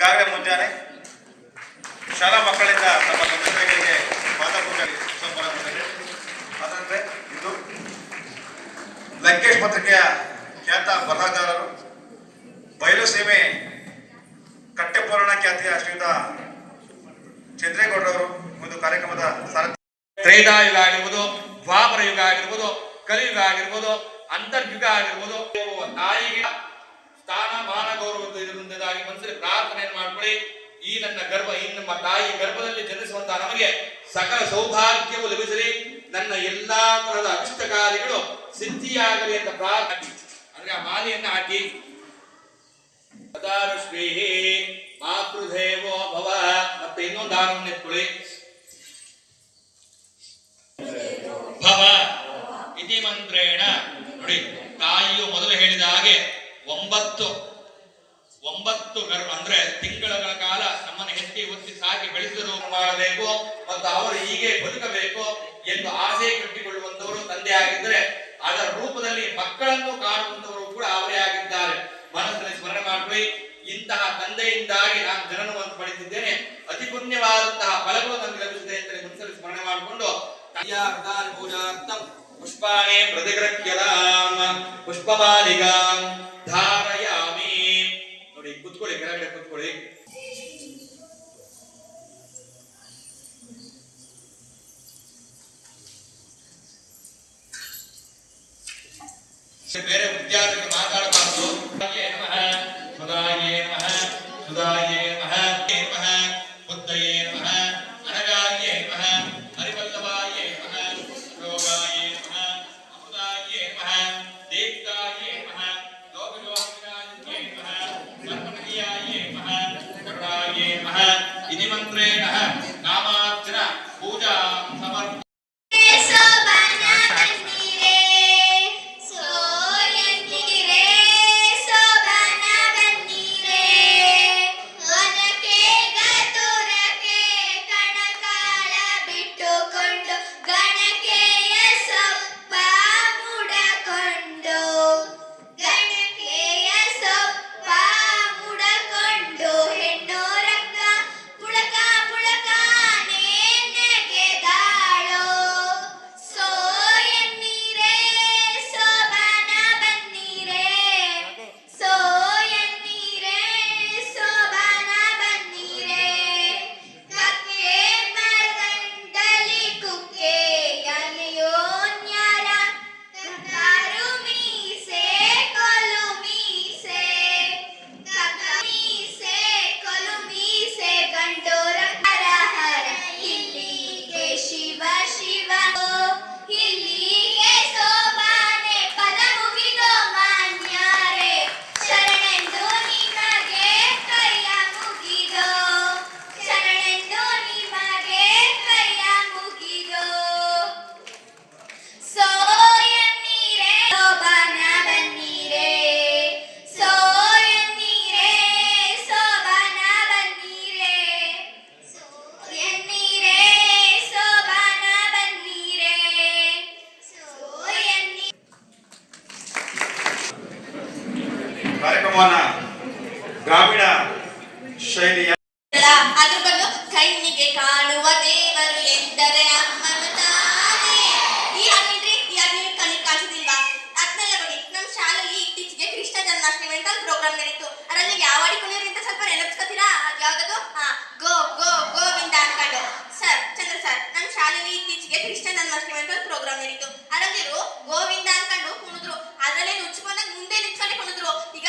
ಈಗಾಗಲೇ ಮುಂಜಾನೆ ಶಾಲಾ ಮಕ್ಕಳಿಂದ ನಮ್ಮ ತಂದೆ ಮಾತಾಪೂಜೆ ಸಂಪನ್ನಗೊಂಡಿದೆ ಅದರಂತೆ ಇದು ಲಂಕೇಶ್ ಪತ್ರಿಕೆಯ ಖ್ಯಾತ ಬರಹಗಾರರು, ಬಯಲು ಸೀಮೆ ಕಟ್ಟೆಪೂರ್ಣ ಖ್ಯಾತಿಯ ಶ್ರೀಯುತ ಚಂದ್ರೇಗೌಡರವರು ಒಂದು ಕಾರ್ಯಕ್ರಮದ ಸಾರಥಿ. ತ್ರೇತಾಯುಗ ಆಗಿರ್ಬೋದು, ದ್ವಾಪರ ಯುಗ ಆಗಿರ್ಬೋದು, ಕಲಿಯುಗ ಆಗಿರ್ಬೋದು, ಅಂತರ್ಯುಗ ಆಗಿರ್ಬೋದು ತಾಯಿಗೆ ಸ್ಥಾನ ಇದರಿಂದಾಗಿ ಮನಸ್ಸಲ್ಲಿ ಪ್ರಾರ್ಥನೆಯನ್ನು ಮಾಡ್ಕೊಳ್ಳಿ. ಈ ನನ್ನ ಗರ್ಭ ಈ ನಮ್ಮ ತಾಯಿ ಗರ್ಭದಲ್ಲಿ ಜನಿಸುವಂತಹ ನಮಗೆ ಸಕಲ ಸೌಭಾಗ್ಯವು ಲಭಿಸಲಿ. ನನ್ನ ಎಲ್ಲಾ ತರಹದ ಅಭಿಷ್ಟ ಕಾರ್ಯಗಳು ಸಿದ್ಧಿಯಾಗಲಿ ಅಂತ ಪ್ರಾರ್ಥನೆ. ಅಂದ್ರೆ ಆ ಮಾಲೆಯನ್ನ ಹಾಕಿ. ಮಾತೃದೇವೋ ಭವ ಮತ್ತೆ ಇನ್ನೊಂದು ಆರಂಭ ಎತ್ಕೊಳ್ಳಿ ಭವ ಇತಿ ಮಂತ್ರೇಣ ನೋಡಿ ತಾಯಿಯು ಮೊದಲು ಹೇಳಿದ ಹಾಗೆ ಒಂಬತ್ತು ಒಂಬತ್ತು ಗರ್ಭ ಅಂದ್ರೆ ತಿಂಗಳ ಕಾಲ ನಮ್ಮನ್ನು ಹೆತ್ತಿ ಒತ್ತಿ ಸಾಕಿ ಬೆಳೆಸಲು ಮಾಡಬೇಕು ಮತ್ತು ಅವರು ಹೀಗೆ ಬದುಕಬೇಕು ಎಂದು ಆಸೆ ಕಟ್ಟಿಕೊಳ್ಳುವಂತವರು ತಂದೆ ಆಗಿದ್ದರೆ ಅದರ ರೂಪದಲ್ಲಿ ಮಕ್ಕಳನ್ನು ಕಾಣುವಂತವರು ಕೂಡ ಅವರೇ ಆಗಿದ್ದಾರೆ. ಮನಸ್ಸಲ್ಲಿ ಸ್ಮರಣೆ ಮಾಡ್ರಿ ಇಂತಹ ತಂದೆಯಿಂದಾಗಿ ನಾನು ಜನನವನ್ನು ಪಡೆದಿದ್ದೇನೆ. ಅತಿ ಪುಣ್ಯವಾದಂತಹ ಫಲಗಳು ನನಗೆ ಲಭಿಸಿದೆ ಅಂತ ಮನಸ್ಸಲ್ಲಿ ಸ್ಮರಣೆ ಮಾಡಿಕೊಂಡು ಪುಷ್ಪಾಣಿ ಧಾರಯಾಮಿ ನೋಡಿ ಕುತ್ಕೊಳ್ಳಿ ಕೆಳಗಡೆ ಕುತ್ಕೊಳ್ಳಿ ಬೇರೆ ವಿದ್ಯಾರ್ಥಿಗಳು ಮಾತಾಡಬಾರದು ಸುಧಾಯೇ ನಮಃ ಸುಧಾಯೇ ನಮಃ ಸುಧಾಯೇ ನಮಃ ನಮಃ ಬುದ್ಧಯೇ ನಮಃ नमः इति मन्त्रेण नामा ಶೈಲಿಯ ಕಣ್ಣಿಗೆ ಕಾಣುವ ದೇವರು ಎಂದರೆ ಅಮ್ಮನ ತಾನೇ. ಈ ಈ ನಮ್ಮ ಇತ್ತೀಚೆಗೆ ಕೃಷ್ಣ ಜನ್ಮಾಷ್ಟಮಿ ಅಂತ ಪ್ರೋಗ್ರಾಮ್ ನಡೀತು. ಅದರಲ್ಲಿ ಯಾವ ಅಂತ ಸ್ವಲ್ಪ ನೆನಪಿಸ್ಕೊತೀರಾ ಅದು ಯಾವ್ದದು? ಹಾ ಗೋ ಗೋ, ಗೋವಿಂದ ಅನ್ಕೊಂಡು. ಸರ್ ಚಂದ್ರ ಸರ್ ನಮ್ಮ ಶಾಲೆಯಲ್ಲಿ ಇತ್ತೀಚೆಗೆ ಕೃಷ್ಣ ಜನ್ಮಾಷ್ಟಮಿ ಅಂತ ಪ್ರೋಗ್ರಾಮ್ ನಡೀತು. ಅದರಲ್ಲಿರು ಗೋವಿಂದ ಅನ್ಕೊಂಡು ಕುಣಿದ್ರು. ಅದರಲ್ಲೇ ನುಚ್ಕೊಂಡಾಗ ಮುಂದೆ ನಿಂತ್ಕೊಂಡೆ ಕುಣಿದ್ರು. ಈಗ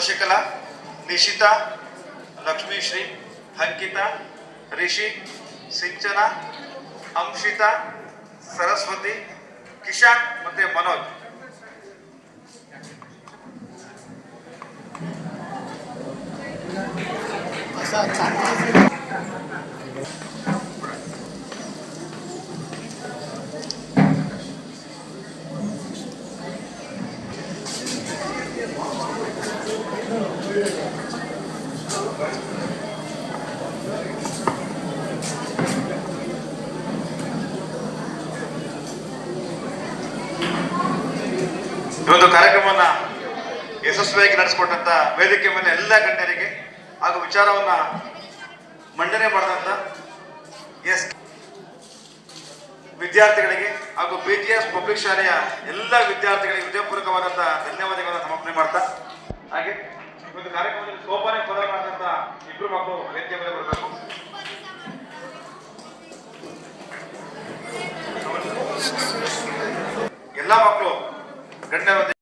ಶಶಿಕಲಾ ನಿಶಿತಾ ಲಕ್ಷ್ಮೀಶ್ರೀ ಅಂಕಿತಾ ರಿಷಿ ಸಿಂಚನ ಅಂಶಿತಾ ಸರಸ್ವತಿ ಕಿಶಾನ್ ಮತ್ತೆ ಮನೋಜ್ ಈ ಒಂದು ಕಾರ್ಯಕ್ರಮವನ್ನ ಯಶಸ್ವಿಯಾಗಿ ನಡೆಸಿಕೊಟ್ಟಂತ ವೇದಿಕೆ ಮೇಲೆ ಎಲ್ಲ ಗಣ್ಯರಿಗೆ ಹಾಗೂ ವಿಚಾರವನ್ನ ಮಂಡನೆ ಮಾಡಿದಂತ ಎಸ್ ವಿದ್ಯಾರ್ಥಿಗಳಿಗೆ ಹಾಗೂ ಬಿ ಟಿ ಎಸ್ ಪಬ್ಲಿಕ್ ಶಾಲೆಯ ಎಲ್ಲ ವಿದ್ಯಾರ್ಥಿಗಳಿಗೆ ಹೃದಯಪೂರ್ವಕವಾದಂತಹ ಧನ್ಯವಾದಗಳನ್ನು ಸಮರ್ಪಣೆ ಮಾಡ್ತಾ ಹಾಗೆ ಒಂದು ಕಾರ್ಯಕ್ರಮದಲ್ಲಿ ಸೋಪಾನೆ ಪದ ಮಾಡಿದಂತ ಇಬ್ಬರು ಮಕ್ಕಳು ವೇದಿಕೆ ಮೇಲೆ ಬರಬೇಕು. ಗಣ್ಯರೊಂದಿಗೆ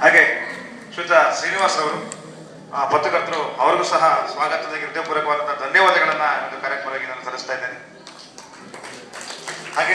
ಹಾಗೆ ಶ್ರೀತ ಶ್ರೀನಿವಾಸ್ ಅವರು ಆ, ಪತ್ರಕರ್ತರು ಅವರಿಗೂ ಸಹ ಸ್ವಾಗತದ ಹೃದಯಪೂರ್ವಕವಾದಂತಹ ಧನ್ಯವಾದಗಳನ್ನ ಒಂದು ಕಾರ್ಯಕ್ರಮವಾಗಿ ನಾನು ಸಲ್ಲಿಸ್ತಾ ಇದ್ದೇನೆ. ಹಾಗೆ